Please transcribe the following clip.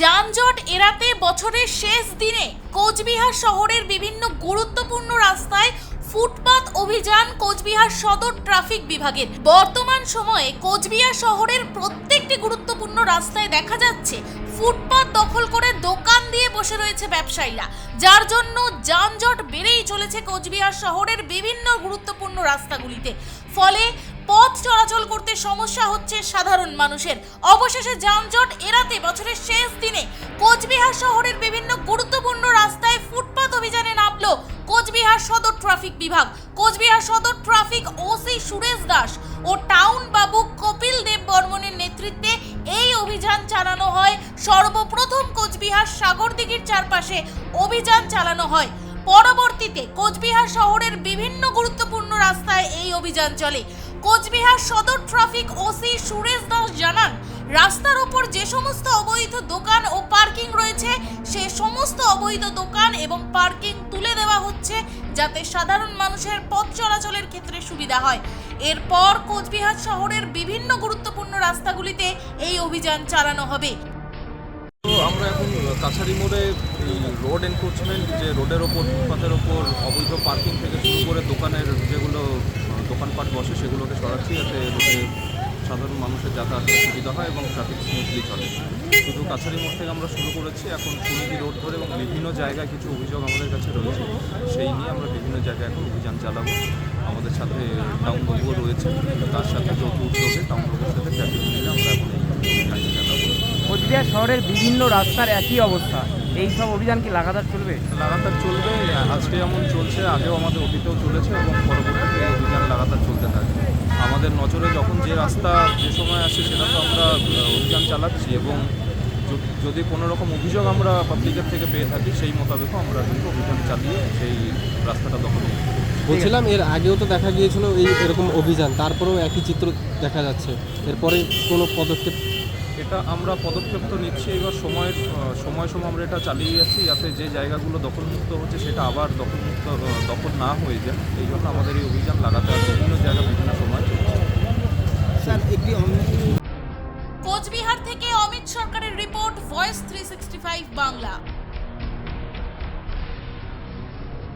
যানজট এড়াতে বছরের শেষ দিনে কোচবিহার শহরের বিভিন্ন গুরুত্বপূর্ণ রাস্তায় ফুটপাত অভিযান কোচবিহার সদর ট্রাফিক বিভাগের। বর্তমান সময়ে কোচবিহার শহরের প্রত্যেকটি গুরুত্বপূর্ণ রাস্তায় দেখা যাচ্ছে ফুটপাত দখল করে দোকান দিয়ে বসে রয়েছে ব্যবসায়ীরা। যার জন্য যানজট বেড়েই চলেছে কোচবিহার শহরের বিভিন্ন গুরুত্বপূর্ণ রাস্তাগুলিতে। ফলে পথ চলাচল করতে সমস্যা হচ্ছে সাধারণ মানুষের। অবশেষে যানজট এড়াতে বছরের শেষ দিনে কোচবিহার শহরের বিভিন্ন গুরুত্বপূর্ণ রাস্তায় ফুটপাত অভিযানে নামলো কোচবিহার সদর ট্রাফিক বিভাগ। কোচবিহার সদর ট্রাফিক ওসি সুরেশ দাস ও টাউন বাবু কপিল দেব বর্মনের নেতৃত্বে এই অভিযান চালানো হয়। সর্বপ্রথম কোচবিহার সাগরদিঘির চারপাশে অভিযান চালানো হয়। পরবর্তীতে কোচবিহার শহরের বিভিন্ন গুরুত্বপূর্ণ রাস্তায় এই অভিযান চলে। কোচবিহার সদর ট্রাফিক ওসি সুরেশ দাস জানান রাস্তার ওপর যে সমস্ত অবৈধ দোকান ও পার্কিং রয়েছে, সে সমস্ত অবৈধ দোকান এবং পার্কিং তুলে দেওয়া হচ্ছে যাতে সাধারণ মানুষের পথ চলাচলের ক্ষেত্রে সুবিধা হয়। এরপর কোচবিহার শহরের বিভিন্ন গুরুত্বপূর্ণ রাস্তাগুলিতে এই অভিযান চালানো হবে। আমরা এখন কাছারি মোড়ে রোড এনক্রোচমেন্ট যে রোডের ওপর ফুটপাথের ওপর অবৈধ পার্কিং থেকে শুরু করে দোকানের যেগুলো, দোকানপাট বসে সেগুলোকে সরাচ্ছি যাতে রোডে সাধারণ মানুষের যাতায়াতের সুবিধা হয় এবং ট্রাফিক স্মুথলি চলে। শুধু কাছারি মোড় থেকে আমরা শুরু করেছি এখন সুনিধি রোড ধরে এবং বিভিন্ন জায়গায় কিছু অভিযোগ আমাদের কাছে রয়েছে। সেই নিয়ে আমরা বিভিন্ন জায়গায় এখন অভিযান চালাবো। আমাদের সাথে টাউন বাবুও রয়েছে তার সাথে যৌথ উদ্যোগে টাউন সাথে ট্রাফিক মিলে আমরা এখন চালাবো। কোচবিহার শহরের বিভিন্ন রাস্তার একই অবস্থা। এই সব অভিযান কি লাগাতার চলবে? লাগাতার চলবে। আজকে যেমন চলছে আগেও আমাদের অতীতেও চলেছে এবং পরবর্তীতে এই অভিযান লাগাতার চলতে থাকবে আমাদের নজরে যখন যে রাস্তা যে সময় আসে সেটা তো আমরা অভিযান চালাচ্ছি এবং যদি কোনো রকম অভিযোগ আমরা পাবলিকের থেকে পেয়ে থাকি সেই মোতাবেকও আমরা কিন্তু অভিযান চালিয়ে সেই রাস্তাটা দখল। বলছিলাম এর আগেও তো দেখা গিয়েছিল এই এরকম অভিযান তারপরেও একই চিত্র দেখা যাচ্ছে। এরপরে কোনো পদক্ষেপ? এটা আমরা পদক্ষেপ তো নিচ্ছি এবার সময়ের সময় সময় আমরা এটা চালিয়ে যাচ্ছি যাতে যে জায়গাগুলো দখলমুক্ত হচ্ছে সেটা আবার দখলমুক্ত দখল না হয়ে যায়। এই জন্য আমাদের এই অভিযান লাগাতার বিভিন্ন জায়গা বিভিন্ন সময়। স্যার একটি কোচবিহার থেকে অমিত সরকারের রিপোর্ট ভয়েস থ্রি বাংলা।